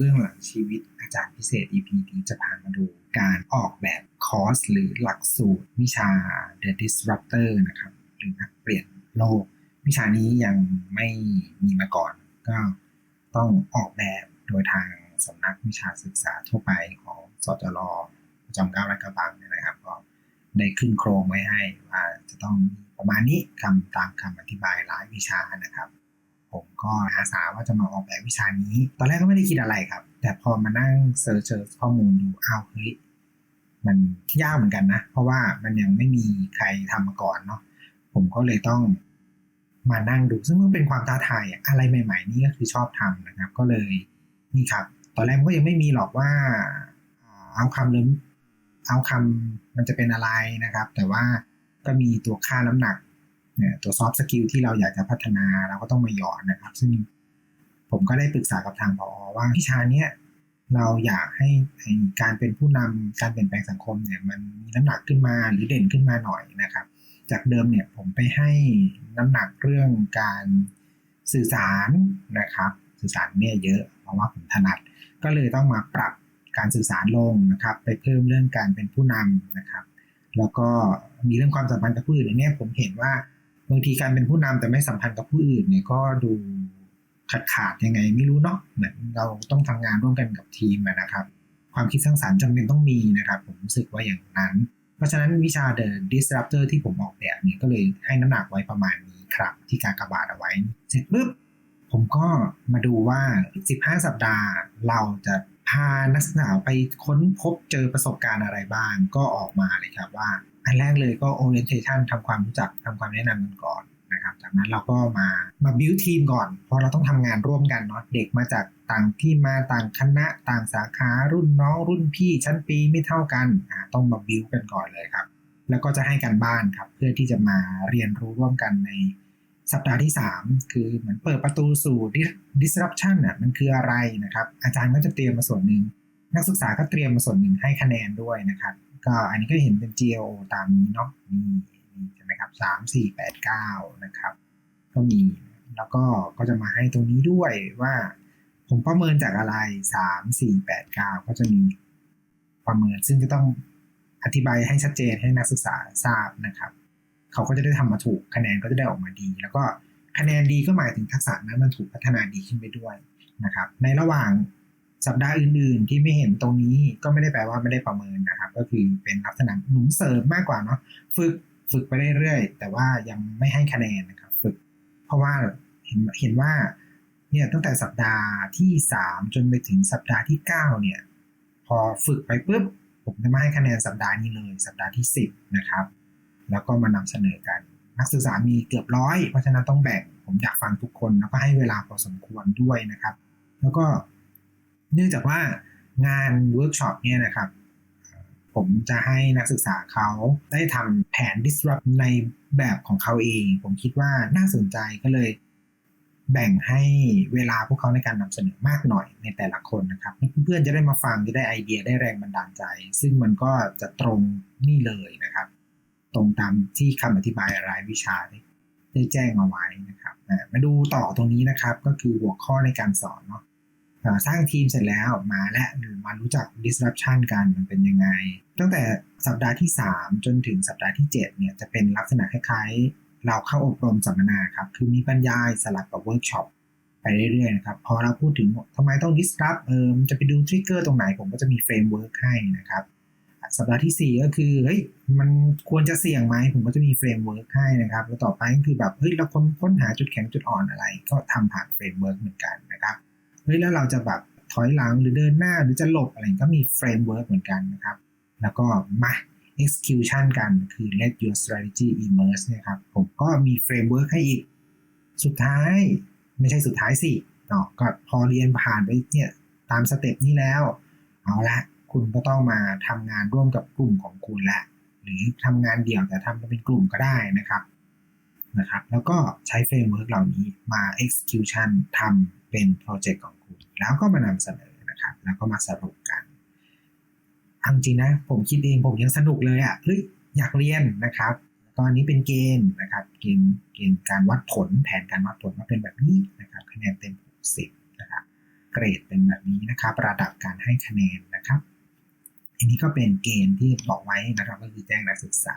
เบื้องหลังชีวิตอาจารย์พิเศษ EP นี้จะพามาดูการออกแบบคอร์สหรือหลักสูตร วิชา The Disruptor นะครับหรือนักเปลี่ยนโลก วิชานี้ยังไม่มีมาก่อน ก็ต้องออกแบบโดยทางสำนักวิชาศึกษาทั่วไปของสจรประจำเก้ารักกระบังนะครับก็ได้ขึ้นโครงไว้ให้ว่าจะต้องประมาณนี้คำตามคำอธิบายหลายวิชานะครับ ผมก็อาสาว่าจะมาออกแบบวิชานี้ ตอนแรกก็ไม่ได้คิดอะไรครับ แต่พอมานั่งเซิร์ชข้อมูลดูอ้าวเฮ้ยมันยากเหมือนกันนะ เพราะว่ามันยังไม่มีใครทำมาก่อนเนาะผมก็เลยต้องมานั่งดู ซึ่งมันเป็นความท้าทายอะไรใหม่ ๆ นี่ก็คือชอบทำนะครับ ก็เลยนี่ครับ ตอนแรกก็ยังไม่มีหรอกว่าเอาคำหรือเอาคำมันจะเป็นอะไรนะครับ แต่ว่าก็มีตัวค่าน้ำหนัก ตัวซอฟต์สกิลที่เราอยากจะพัฒนาเราก็ต้องมาหยอดนะครับ ซึ่งผมก็ได้ปรึกษากับทางพอว่าวิชาเนี้ยเราอยากให้การเป็นผู้นำการเปลี่ยนแปลงสังคมเนี่ยมันมีน้ำหนักขึ้นมาหรือเด่นขึ้นมาหน่อยนะครับ จากเดิมเนี่ยผมไปให้น้ำหนักเรื่องการสื่อสารนะครับ สื่อสารเนี่ยเยอะเพราะว่าผมถนัด ก็เลยต้องมาปรับการสื่อสารลงนะครับ ไปเพิ่มเรื่องการเป็นผู้นำนะครับ แล้วก็มีเรื่องความสัมพันธ์กับผู้อื่นเนี่ยผมเห็นว่า บางทีการเป็นผู้นำแต่ไม่สัมพันธ์กับผู้อื่นเนี่ยก็ดูขาดขาดยังไง ไม่รู้เนาะเหมือนเราต้องทำงานร่วมกันกับทีมนะครับ ความคิดสร้างสรรค์จำเป็นต้องมีนะครับ ผมรู้สึกว่าอย่างนั้น เพราะฉะนั้นวิชา The Disruptor ที่ผมออกแบบเนี่ยก็เลยให้น้ำหนักไว้ประมาณนี้ครับ ที่การกระบาดเอาไว้ เสร็จปุ๊บผมก็มาดูว่า 15 สัปดาห์เราจะ พานักศึกษาไปค้นพบเจอประสบการณ์อะไรบ้างก็ออกมาเลยครับว่า อันแรกเลยก็ orientation ทำความรู้จักทำความแนะนำกันก่อนนะครับ จากนั้นเราก็มามา build ทีมก่อน เพราะเราต้องทำงานร่วมกันเนาะเด็กมาจากต่างที่มาต่างคณะต่างสาขารุ่นน้องรุ่นพี่ชั้นปีไม่เท่ากันต้องมา build กันก่อนเลยครับ แล้วก็จะให้กันบ้านครับเพื่อที่จะมาเรียนรู้ร่วมกันใน สัปดาห์ที่ 3 คือเหมือนเปิดประตูสู่ disruption อะมันคืออะไรนะครับ อาจารย์ก็จะเตรียมมาส่วนหนึ่ง นักศึกษาก็เตรียมมาส่วนหนึ่งให้คะแนนด้วยนะครับ ก็อันนี้ก็เห็นเป็น GLO ตามนี้เนาะนี่ใช่ไหมครับสามสี่แปดเก้านะครับ ก็มีแล้วก็ก็จะมาให้ตรงนี้ด้วยว่า ผมประเมินจากอะไรสามสี่แปดเก้าก็จะมีประเมินซึ่งจะต้องอธิบายให้ชัดเจนให้นักศึกษาทราบนะครับ เขาก็จะได้ทำมาถูกคะแนนก็จะได้ออกมาดี แล้วก็คะแนนดีก็หมายถึงทักษะนั้นมันถูกพัฒนาดีขึ้นไปด้วยนะครับ ในระหว่างสัปดาห์อื่น ๆ ที่ไม่เห็นตรงนี้ก็ไม่ได้แปลว่าไม่ได้ประเมินนะครับ ก็คือเป็นลักษณะหนุนเสริมมากกว่าเนาะฝึกฝึกไปเรื่อยๆแต่ว่ายังไม่ให้คะแนนนะครับ ฝึก เพราะว่าเห็นเห็นว่าเนี่ยตั้งแต่สัปดาห์ที่ 3 จนไปถึงสัปดาห์ที่ 9 เนี่ย พอฝึกไปปุ๊บผมจะมาให้คะแนนสัปดาห์นี้เลย สัปดาห์ที่ 10 นะครับ แล้วก็มานำเสนอกัน นักศึกษามีเกือบร้อยเพราะฉะนั้นต้องแบ่งผมอยากฟังทุกคนแล้วก็ให้เวลาพอสมควรด้วยนะครับ แล้วก็เนื่องจากว่างานเวิร์กช็อปเนี่ยนะครับผมจะให้นักศึกษาเขาได้ทำแผน disrupt ในแบบของเขาเอง ผมคิดว่าน่าสนใจก็เลย แบ่งให้เวลาพวกเขาในการนำเสนอมากหน่อยในแต่ละคนนะครับ เพื่อนๆจะได้มาฟังจะได้ไอเดียได้แรงบันดาลใจ ซึ่งมันก็จะตรงนี่เลยนะครับ ตรงตามที่คำอธิบายรายวิชาได้แจ้งเอาไว้นะครับมาดูต่อตรงนี้นะครับ ก็คือหัวข้อในการสอนเนาะสร้างทีมเสร็จแล้วมาและมารู้จัก disruption กันมันเป็นยังไง ตั้งแต่สัปดาห์ที่ 3 จนถึงสัปดาห์ที่ 7 เนี่ยจะเป็นลักษณะคล้ายๆ เราเข้าอบรมสัมมนาครับ คือมีบรรยายสลับกับเวิร์กช็อปไปเรื่อยๆนะครับ พอเราพูดถึงทำไมต้อง disrupt เออจะไปดูทริกเกอร์ตรงไหนผมก็จะมีเฟรมเวิร์กให้นะครับ สัปดาห์ที่ 4 ก็คือเฮ้ยมันควรจะเสี่ยงไหมผมก็จะมีเฟรมเวิร์กให้นะครับ แล้วต่อไปก็คือแบบเฮ้ยเราค้นค้นหาจุดแข็งจุดอ่อนอะไร ก็ทำผ่านเฟรมเวิร์กเหมือนกันนะครับเฮ้ยแล้วเราจะแบบถอยหลังหรือเดินหน้าหรือจะหลบอะไรก็มีเฟรมเวิร์กเหมือนกันนะครับ แล้วก็มา execution กันคือ let your strategy emerge นะครับผมก็มีเฟรมเวิร์กให้อีก สุดท้ายไม่ใช่สุดท้ายสิเนาะก็พอเรียนผ่านไปเนี่ยตามสเต็ปนี้แล้ว เอาละ คุณก็ต้องมาทำงานร่วมกับกลุ่มของคุณแหละหรือทำงานเดี่ยวแต่ทำเป็นกลุ่มก็ได้นะครับนะครับ แล้วก็ใช้เฟรมเวิร์กเหล่านี้มา execution ทำเป็นโปรเจกต์ของคุณ แล้วก็มานำเสนอนะครับ แล้วก็มาสรุปกันอังจริงนะ ผมคิดเองผมยังสนุกเลยอะ่ะเฮ้ยอยากเรียนนะครับ ตอนนี้เป็นเกณฑ์นะครับ เกณฑ์เกณฑ์การวัดผล แผนการวัดผลมาเป็นแบบนี้นะครับ คะแนนเต็ม60นะครับ เกรดเป็นแบบนี้นะครับ ระดับการให้คะแนนนะครับ อันนี้ก็เป็นเกณฑ์ที่บอกไว้นะครับก็คือแจ้งนักศึกษา